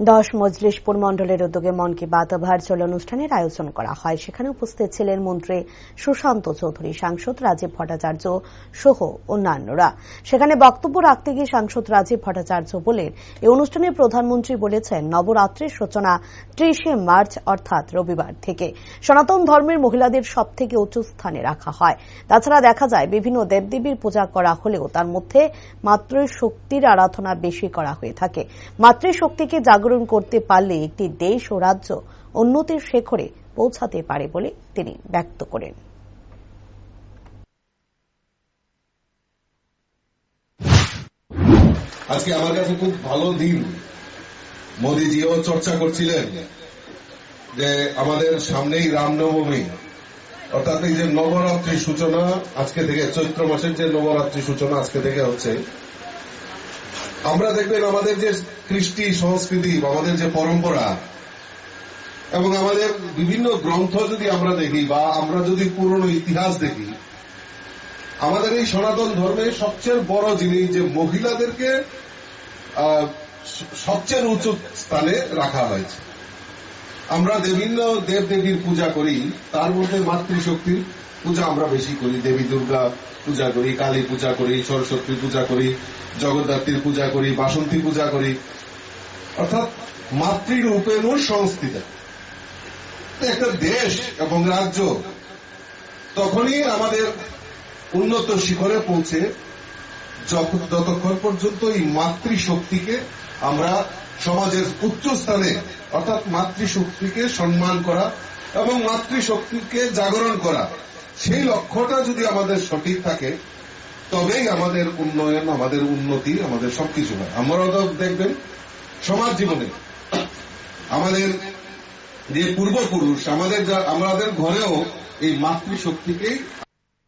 দশ মজলিশপুর মণ্ডলের উদ্যোগে মন কি বাত ভার্চুয়াল অনুষ্ঠানের আয়োজন করা হয়। সেখানে উপস্থিত ছিলেন মন্ত্রী সুশান্ত চৌধুরী, সাংসদ রাজীব ভট্টাচার্য সহ অন্যান্যরা। সেখানে বক্তব্য রাখতে গিয়ে সাংসদ রাজীব ভট্টাচার্য বলেন এই অনুষ্ঠানে প্রধানমন্ত্রী বলেছেন, নবরাত্রির সূচনা ত্রিশে মার্চ অর্থাৎ রবিবার থেকে। সনাতন ধর্মের মহিলাদের সব থেকে উঁচু স্থানে রাখা হয়। তাছাড়া দেখা যায়, বিভিন্ন দেবদেবীর পূজা করা হলেও তার মধ্যে মাতৃশক্তির আরাধনা বেশি করা হয়ে থাকে। মাতৃশক্তিকে জাগরণ করতে পারলে একটি দেশ ও রাজ্য উন্নতির শেখরে পৌঁছাতে পারে বলে তিনি ব্যক্ত করেন। আজকে আমার কাছে খুব ভালো দিন। মোদিজিও চর্চা করছিলেন যে আমাদের সামনেই রামনবমী। অর্থাৎ এই যে নবরাত্রি সূচনা আজকে থেকে চৈত্র মাসের যে নবরাত্রি সূচনা আজকে থেকে হচ্ছে আমরা দেখবেন আমাদের যে কৃষ্টি সংস্কৃতি আমাদের যে পরম্পরা এবং আমাদের বিভিন্ন গ্রন্থ যদি আমরা দেখি বা আমরা যদি পুরনো ইতিহাস দেখি, আমাদের এই সনাতন ধর্মে সবচেয়ে বড় জিনিস যে মহিলাদেরকে সবচেয়ে উঁচু স্থানে রাখা হয়েছে। আমরা বিভিন্ন দেব দেবীর পূজা করি, তার মধ্যে মাতৃশক্তির পূজা আমরা বেশি করি। দেবী দুর্গা পূজা করি, কালী পূজা করি সরস্বতী পূজা করি, জগদ্ধাত্রীর পূজা করি, বাসন্তী পূজা করি। অর্থাৎ মাতৃরূপেণও সংস্থিত একটা দেশ এবং রাজ্য তখনই আমাদের উন্নত শিখরে পৌঁছে যতক্ষণ পর্যন্ত এই মাতৃশক্তিকে আমরা সমাজের উচ্চ স্থানে অর্থাৎ মাতৃশক্তিকে সম্মান করা এবং মাতৃশক্তিকে জাগরণ করা, সেই লক্ষ্যটা যদি আমাদের সঠিক থাকে, তবেই আমাদের উন্নয়ন, আমাদের উন্নতি, আমাদের সবকিছু হয়। আমরা তো দেখবেন, সমাজ জীবনে আমাদের যে পূর্বপুরুষ, আমাদের আমাদের ঘরেও এই মাতৃশক্তিকেই